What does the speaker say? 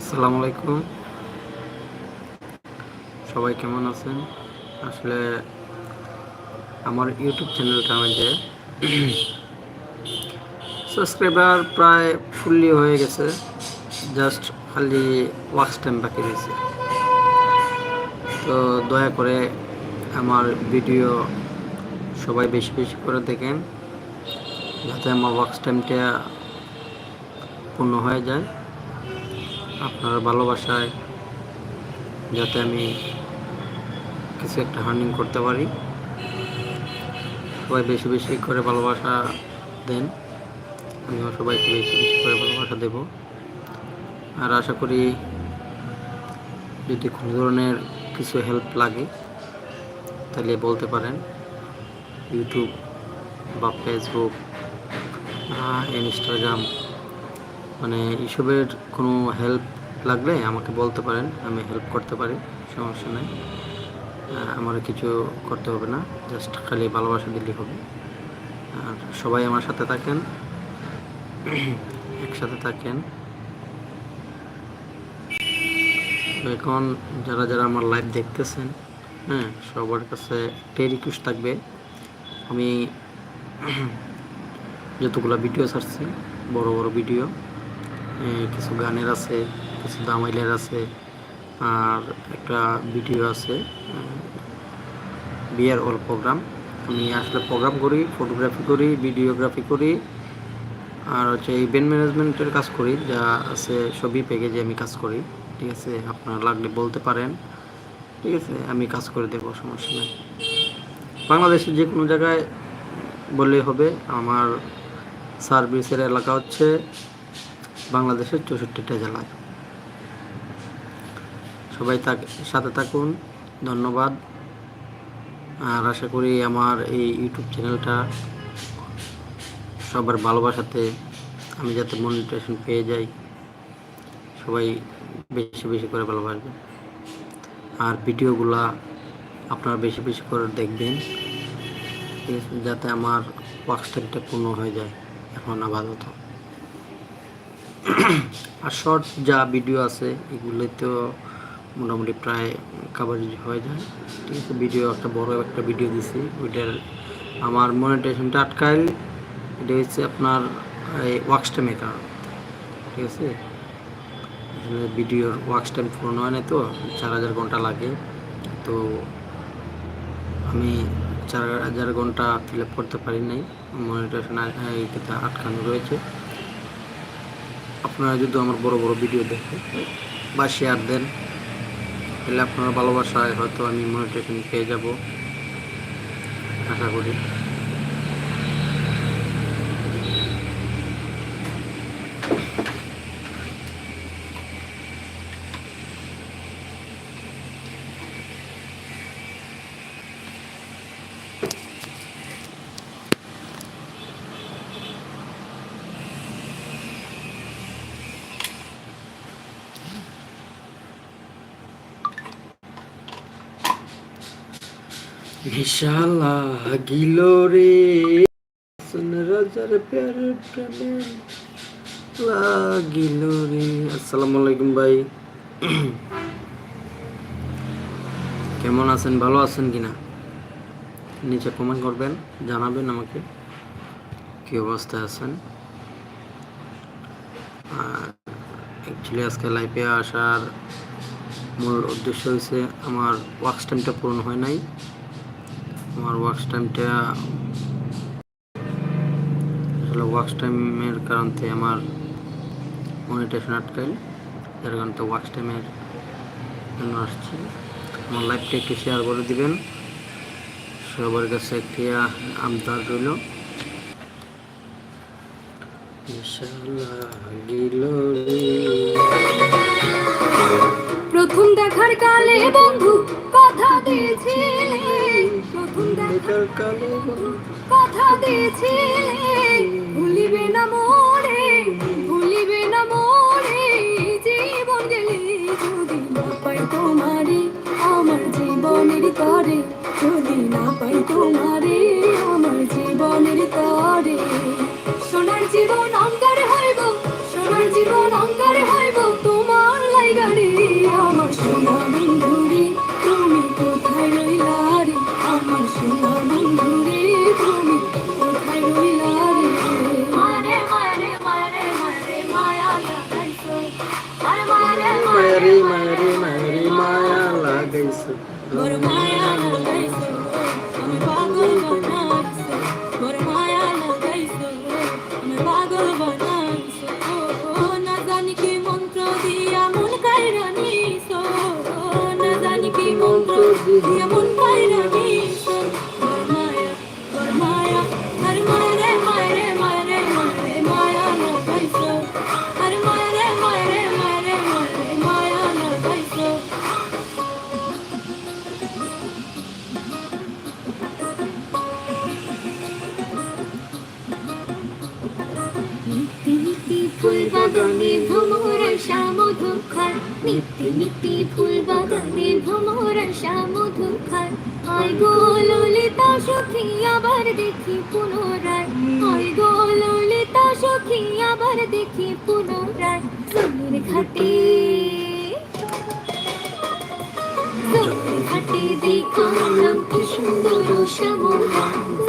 আসসালামু আলাইকুম। সবাই কেমন আছেন? আসলে আমার ইউটিউব চ্যানেলটা মধ্যে সাবস্ক্রাইবার প্রায় ফুললি হয়ে গেছে। জাস্ট খালি ওয়াচ টাইম বাকি রয়েছে। তো দয়া করে আমার ভিডিও সবাই বেশি বেশি করে দেখেন, যাতে আমার ওয়াচ টাইমটা পূর্ণ হয়ে যায়। আপনার ভালোবাসায় যাতে আমি কিছু একটা হার্নিং করতে পারি। সবাই বেশি বেশি করে ভালোবাসা দেন। আমিও সবাইকে বেশি বেশি করে ভালোবাসা দেব। আর আশা করি যদি কোনো ধরনের কিছু হেল্প লাগে, তাহলে বলতে পারেন। ইউটিউব বা ফেসবুক ইনস্টাগ্রাম মানে এসবের কোনো হেল্প লাগলে আমাকে বলতে পারেন, আমি হেল্প করতে পারি, সমস্যা নেই। আমার কিছু করতে হবে না জাস্ট খালি ভালোবাসা দিলেই হবে। আর সবাই আমার সাথে থাকেন, একসাথে থাকেন। এখন যারা যারা আমার লাইভ দেখতেছেন হ্যাঁ সবার কাছে একটাই রিকোয়েস্ট থাকবে, আমি যতগুলো ভিডিও ছাড়ছি, বড় বড় ভিডিও কিছু গানের আছে, কিছু দামাইলের আছে, আর একটা ভিডিও আছে বিয়ার অল প্রোগ্রাম। আমি আসলে প্রোগ্রাম করি, ফটোগ্রাফি করি, ভিডিওগ্রাফি করি, আর হচ্ছে ইভেন্ট ম্যানেজমেন্টের কাজ করি, যা আছে সবই প্যাকেজে আমি কাজ করি, ঠিক আছে? আপনার লাগলে বলতে পারেন, ঠিক আছে? আমি কাজ করে দেবো, সমস্যা নেই। বাংলাদেশের যে কোনো জায়গায় বললেই হবে, আমার সার্ভিসের এলাকা হচ্ছে বাংলাদেশের চৌষট্টিটা জেলায়। সবাই তাক, সাথে থাকুন, ধন্যবাদ। আর আশা করি আমার এই ইউটিউব চ্যানেলটা সবার ভালোবাসাতে আমি যাতে মনিটেশন পেয়ে যাই, সবাই বেশি বেশি করে ভালোবাসবেন। আর ভিডিওগুলা আপনারা বেশি বেশি করে দেখবেন, যাতে আমার ওয়ার্ক টাইমটা পূর্ণ হয়ে যায় এখন আপাতত। আর শর্ট যা ভিডিও আছে এগুলো তো মোটামুটি প্রায় কাভারেজ হয়ে যায়। ঠিক আছে ভিডিও একটা বড় একটা ভিডিও দিছি, ওইটার আমার মনিটাইজেশনটা আটকাইল। এটা হচ্ছে আপনার, এই ওয়ার্কস টাইমের কারণ ঠিক আছে? ভিডিওর ওয়ার্কস টাইম পূর্ণ হয় না তো, চার হাজার ঘণ্টা লাগে। তো আমি চার হাজার ঘণ্টা ফিল আপ করতে পারি নাই মনিটাইজেশন আটকানো রয়েছে। আপনারা যদি আমার বড় বড় ভিডিও দেখেন বা শেয়ার দেন, তাহলে আপনার ভালোবাসায় হয়তো আমি মনিটাইজেশন পেয়ে যাব। আশা করি। আলাইকুম ভাই। কেমন আছেন? ভালো আছেন কিনা? নিচে কমেন্ট করবেন, জানাবেন আমাকে কি অবস্থায় আছেন। আর অ্যাকচুয়ালি আজকে লাইফে আসার মূল উদ্দেশ্য হয়েছে আমার ওয়ার্ক টাইমটা পূরণ হয় নাই। আমার ওয়ার্ক টাইমটা আসলে ওয়ার্ক টাইমের কারণতে আমার মনিটেশন আটকাইল যার কারণে ওয়ার্ক টাইমের জন্য আসছি। আমার লাইফটা একটু শেয়ার করে দিবেন। সবার কাছে একটি আহ, আবদার রইল। প্রথম দেখার কালে বন্ধু কথা দেখার কালে কথা দিয়েছিলে ভুলিবে না মোরে, ভুলিবে না মোরে, জীবন গেলে যদি না পাই তোমারে, আমার জীবনের তরে যদি না পাই তোমারে। কি মন্ত্র দিয়া মন বাগানে ভ্রমর শ্যামধু খায় নিত্যি নিত্যি ফুল বাগানে ভ্রমর শ্যামধু খায় আয় গো সখী, আবার দেখি পুনরায়। আয় গো সখী, আবার দেখি পুনরায়। সোনের ঘাটে ঘাটে দেখলাম সুন্দর ঘাটে